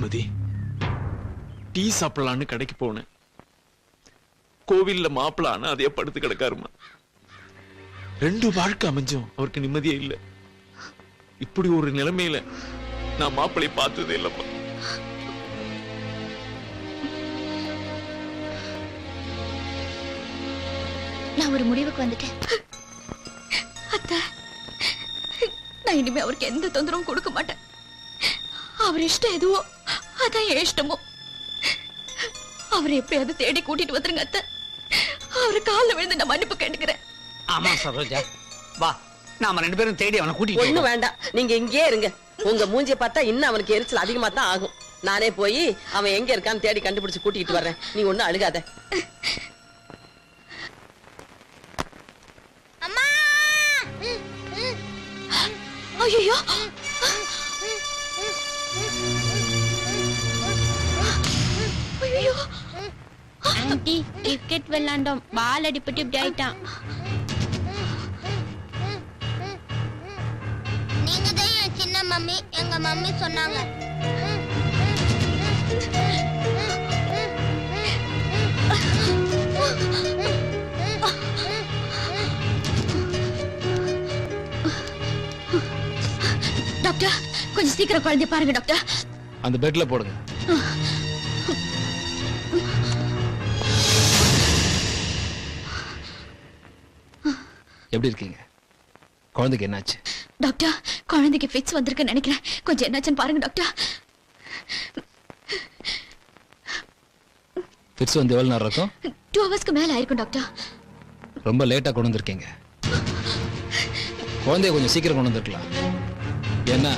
Sumathi tea சாப்பிடலான்னு கடைக்கு போனேன். கோவில்ல மாப்பிளான்னு அதே படுத்து கிடக்காருமா. ரெண்டு வாழ்க்கை அமைஞ்சும் அவருக்கு நிம்மதியே இல்லை. இப்படி ஒரு நிலைமையில நான் மாப்பிளை பார்த்ததே இல்லப்பா. நான் ஒரு முடிவுக்கு வந்துட்டேன். அத்தை நான் இனிமே அவருக்கு எந்த தொந்தரவும் கொடுக்க மாட்டேன். அவர் இஷ்டம் எதுவோ அதான் என் இஷ்டமோ. அவரை எப்படியாவது தேடி கூட்டிட்டு வந்துருங்க அத்தை. அவரு காலில் விழுந்து நான் மன்னிப்பு கேட்டுக்கிறேன். ஆமா சரோஜா. வா நாம ரெண்டு பேரும் தேடி அவனை கூட்டிட்டு ஒண்ணு. வேண்டாம். நீங்க இங்கேயே இருங்க. உங்க மூஞ்சிய பார்த்தா இன்னும் அவனுக்கு எரிச்சல் அதிகமா தான் ஆகும். நானே போய் அவன் எங்க இருக்கான்னு தேடி கண்டுபிடிச்சு கூட்டிட்டு வர்றேன். நீ ஒண்ணும் அழுகாத. ஐயோ கிரிக்கெட் விளையாண்டோம் பால் அடிபட்டு இப்படி ஆயிட்டான். நீங்க தான் என் சின்ன மம்மி. எங்க மம்மி சொன்னாங்க. டாக்டர் கொஞ்சம் சீக்கிரம் குழந்தைய பாருங்க டாக்டர் அந்த பெட்ல போடுங்க. எப்படி இருக்கீங்க? குழந்தைக்கு என்னாச்சு? டாக்டர் குழந்தைக்கு ஃபிக்ஸ் வந்திருக்குன்னு நினைக்கிறேன். கொஞ்சம் என்னாச்சுன்னு பாருங்க டாக்டர். ஃபிட்ஸ் வந்து எவ்வளோ நேரம் இருக்கும்? டூ ஹவர்ஸ்க்கு மேல ஆயிருக்கும் டாக்டர். ரொம்ப லேட்டாக கொண்டு வந்திருக்கீங்க. குழந்தைய கொஞ்சம் சீக்கிரம் கொண்டு வந்திருக்கலாம். ஏன்னா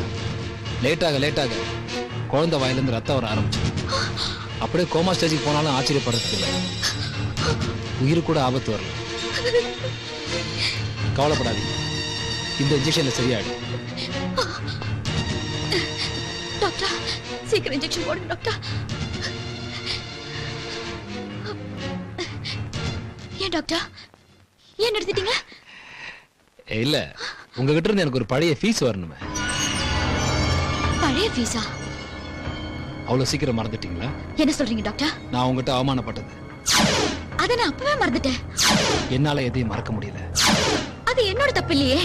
லேட்டாக லேட்டாக குழந்தை வாயிலேருந்து ரத்தம் வர ஆரம்பிச்சு அப்படியே கோமா ஸ்டேஜுக்கு போனாலும் ஆச்சரியப்படுறதுக்கு இல்லை. உயிருக்கு கூட ஆபத்து வரல. கவலைப்படாதீங்க. இந்த இன்ஜெக்ஷனில் சரியாயிடும். டாக்டர் சீக்கிரம் இன்ஜெக்ஷன் போடுங்க டாக்டர். ஏன் டாக்டர்? ஏன் நிறுத்திட்டீங்க? இல்லை உங்ககிட்ட இருந்து எனக்கு ஒரு பழைய ஃபீஸ் வரணுமே. பழைய ஃபீஸா அவ்வளோ சீக்கிரம் மறந்துட்டீங்களா? என்ன சொல்றீங்க டாக்டர்? நான் உங்ககிட்ட அவமானப்பட்டது. அதை நான் அப்பவே மறந்துட்டேன். என்னால் எதையும் மறக்க முடியல. அது என்னோட தப்பு இல்லையே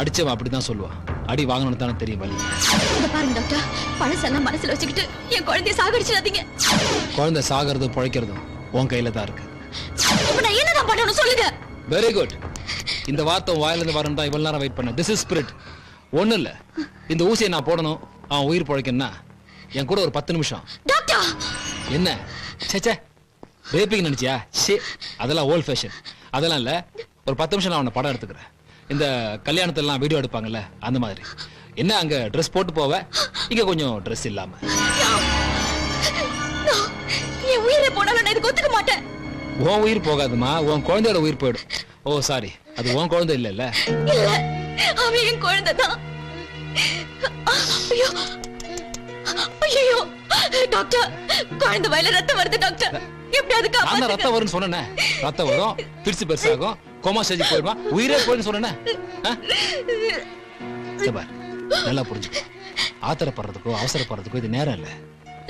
அடிச்சவன் அப்படிதான் சொல்லுவான். அடி வாங்கணும்னு தானே தெரியும் வழி இத பாருங்க டாக்டர் பழசெல்லாம் மனசுல வச்சுக்கிட்டு என் குழந்தைய சாகடிச்சிடாதீங்க. குழந்தை சாகிறதும் பிழைக்கிறதும் உன் கையில தான் இருக்கு. இப்ப நான் என்னதான் பண்ணணும் சொல்லுங்க. வெரி குட் இந்த வார்த்தை உன் வாயிலிருந்து வரணும் தான் இவ்வளவு நேரம் வெயிட் பண்ண திஸ் இஸ் ஸ்பிரிட் ஒண்ணும் இல்ல. இந்த ஊசியை நான் போடணும். அவன் உயிர் பிழைக்கணும்னா என் கூட ஒரு பத்து நிமிஷம். டாக்டர் என்ன? சேச்சே ரேப்பிங் நினைச்சியா? ஷே அதெல்லாம் ஓல்ட் ஃபேஷன் அதெல்லாம் இல்ல. ஒரு பத்து நிமிஷம் நான் படம் எடுத்துக்கிறேன். இந்த கல்யாணத்திலலாம் வீடியோ எடுப்பாங்கல்ல அந்த மாதிரி. என்ன அங்க ட்ரெஸ் போட்டு போவ? இங்க கொஞ்சம் ட்ரெஸ் இல்லாம. என் உயிரை போனாலும் நான் இதுக்கு ஒத்துக்க மாட்டேன். உன் உயிர் போகாதுமா உன் குழந்தையோட உயிர் போயிடும். ஓ சாரி அது உன் குழந்தை இல்லைல்ல? இல்ல அவன் என் குழந்தை தான். ஐயோ ஐயோ டாக்டர் குழந்தை வயல ரத்தம் வருது டாக்டர் நான் தான் காப்பாத்துங்க. ரத்தம் வரும்னு சொன்னேனே. ரத்தம் வரும் பிரிச்சு பெருசாகும். கோமா ஸ்டேஜ் போயிடுமா உயிரே போயின்னு சொன்னேனே. ஆ? பாரு நல்லா புரிஞ்சுக்கோ. ஆத்திரப்படுறதுக்கோ அவசரப்படுறதுக்கோ இது நேரம் இல்ல.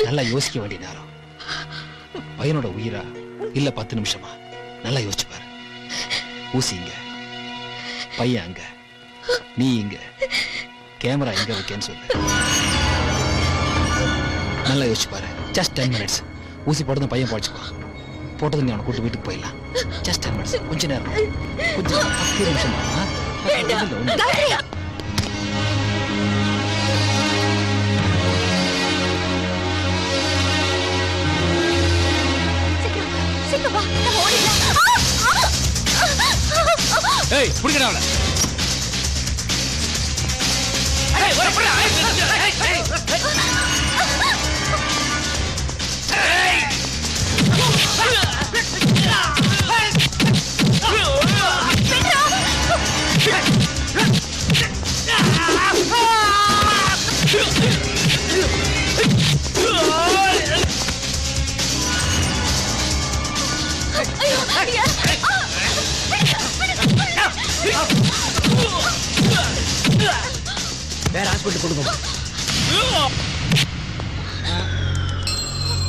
நல்லா யோசிக்க வேண்டிய நேரம். பையனோட உயிரா? இல்ல பத்து நிமிஷமா? நல்லா யோசிச்சு பாரு. ஊசி இங்க. பையன் அங்க. நீ இங்க. கேமரா எங்க வைக்கன்னு சொல்லு. நல்லா யோசிச்சு பாரு. ஜஸ்ட் டென் மினிட்ஸ் ஊசி போட்டு பையன் போச்சுக்கோ போட்டதும் நீ அவனை கூட்டு வீட்டுக்கு போயிடலாம். ஜஸ்ட் மினிட்ஸ் கொஞ்ச நேரம். பத்து நிமிஷம். தான், ஆ? வேண்டாம் வேற ஹாஸ்பிட்டல் கொடுங்க.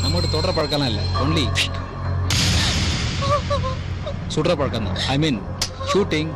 நம்மகிட்ட தொடர பழக்கம்லாம் இல்லை. ஒன்லி சுடுற பழக்கம் தான். I mean shooting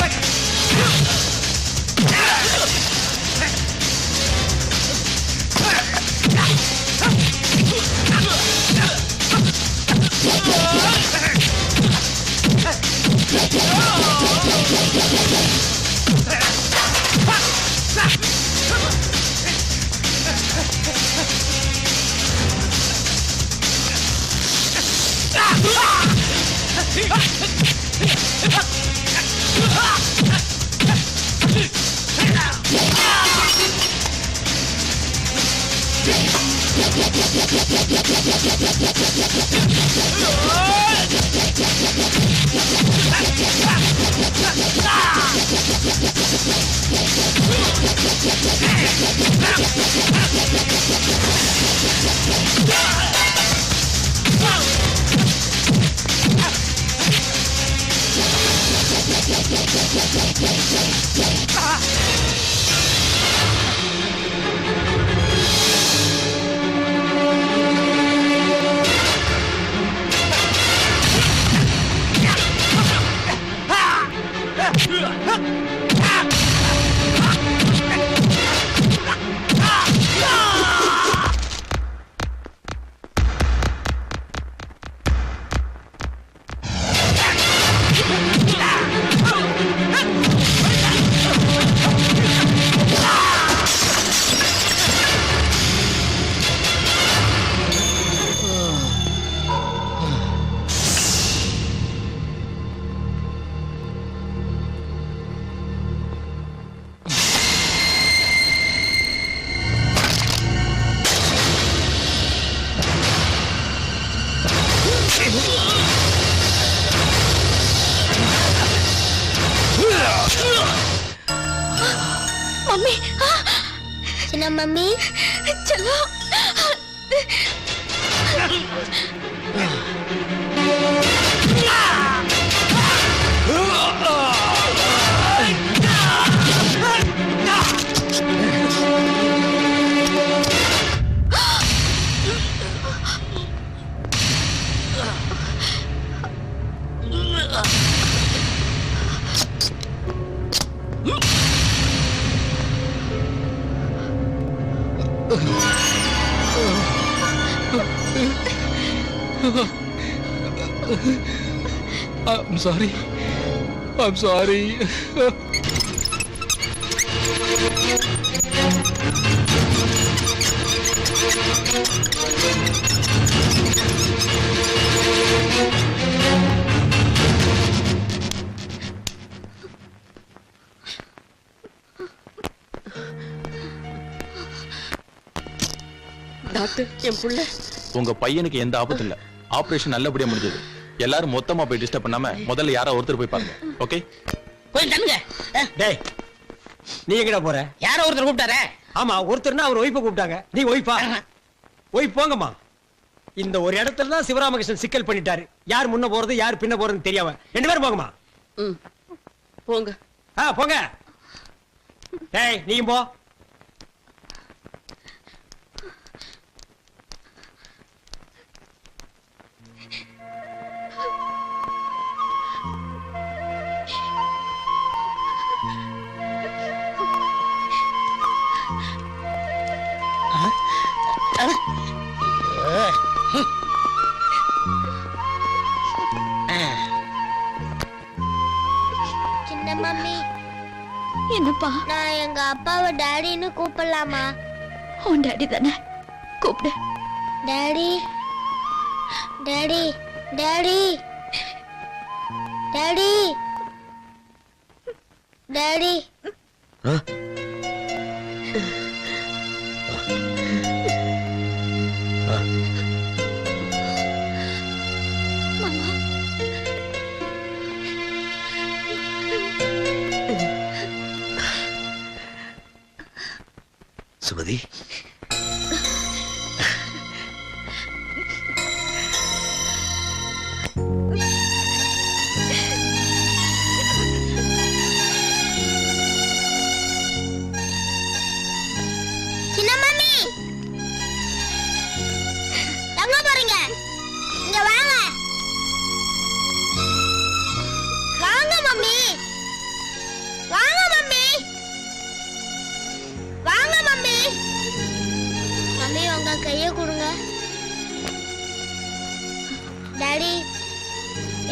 Yeah! Mummy சின்ன மம்மி செல்லம் I'm sorry. I'm sorry. Doctor என் புள்ள உங்க பையனுக்கு எந்த ஆபத்தும் இல்ல ஆபரேஷன் நல்லபடியா முடிஞ்சது. எல்லாரும் மொத்தமா போய் டிஸ்டர்ப் பண்ணாம முதல்ல யாரோ ஒருத்தர் போய் பாருங்க. ஓகே கொஞ்சம் தண்ணுங்க டேய் நீ எங்கடா போற? யாரோ ஒருத்தர் கூப்பிட்டாரே. ஆமா ஒருத்தர்னா அவர் ஒய்ஃபை கூப்பிட்டாங்க. நீ ஒய்ஃபா ஒய்ஃப் போங்கம்மா. இந்த ஒரு இடத்துல தான் சிவராமகிருஷ்ணன் சிக்கல் பண்ணிட்டாரு. யார் முன்ன போறது யார் பின்ன போறதுன்னு தெரியாம. ரெண்டு பேரும் போங்கம்மா. ம். போங்க. ஆ போங்க. டேய் நீயும் போ. அப்பாவை டாடின்னு கூப்பிடலாமா? உன் டாடி தானே? கூப்பிடு. Daddy daddy daddy daddy daddy. Sumathi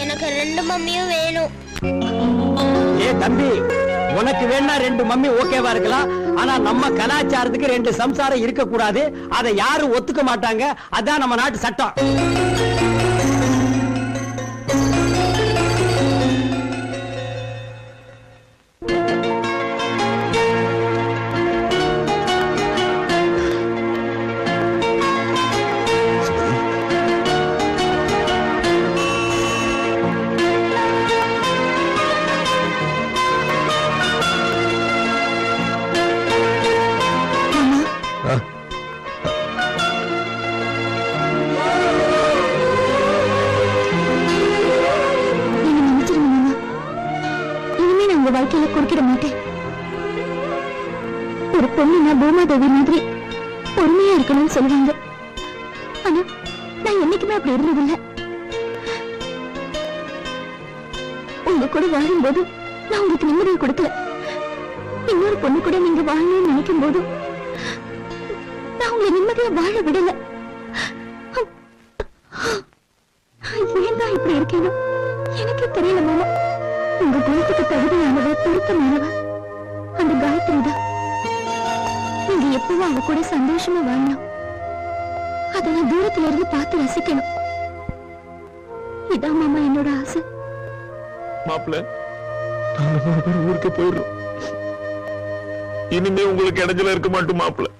எனக்கு ரெண்டு மம்மியும் வேணும். ஏ தம்பி உனக்கு வேணா ரெண்டு மம்மி ஓகேவா இருக்கலாம். ஆனா நம்ம கலாச்சாரத்துக்கு ரெண்டு சம்சாரம் இருக்க கூடாது அதை யாரும் ஒத்துக்க மாட்டாங்க. அதான் நம்ம நாட்டு சட்டம். உங்க வாழ்க்கையில குறுக்கிட மாட்டேன். ஒரு பொண்ணுனா பூமாதேவி மாதிரி பொறுமையா இருக்கணும்னு சொல்லுவாங்க. ஆனா நான் என்னைக்குமே அப்படி இருந்ததில்லை. உங்க கூட வாழும் போது நான் உங்களுக்கு நிம்மதியை கொடுக்கல. இன்னொரு பொண்ணு கூட நீங்க வாழணும்னு நினைக்கும் போது நான் உங்களை நிம்மதியா வாழ விடல. ஏன் தான் இப்படி இருக்கேனோ? எனக்கே தெரியல மாமா. உங்க குணத்துக்கு தகுதியானவ பொருத்தமானவ? அந்த காயத்ரி தான். நீங்க எப்பவும் அவ கூட சந்தோஷமா வாழணும். அதை நான் தூரத்துல இருந்து பார்த்து ரசிக்கணும். இதான் மாமா என்னோட ஆசை. மாப்பிள்ள நாங்க மூணு பேரும் ஊருக்கு போயிடுறோம். இனிமே உங்களுக்கு இடைஞ்சல இருக்க மாட்டோம் மாப்பிள்ள.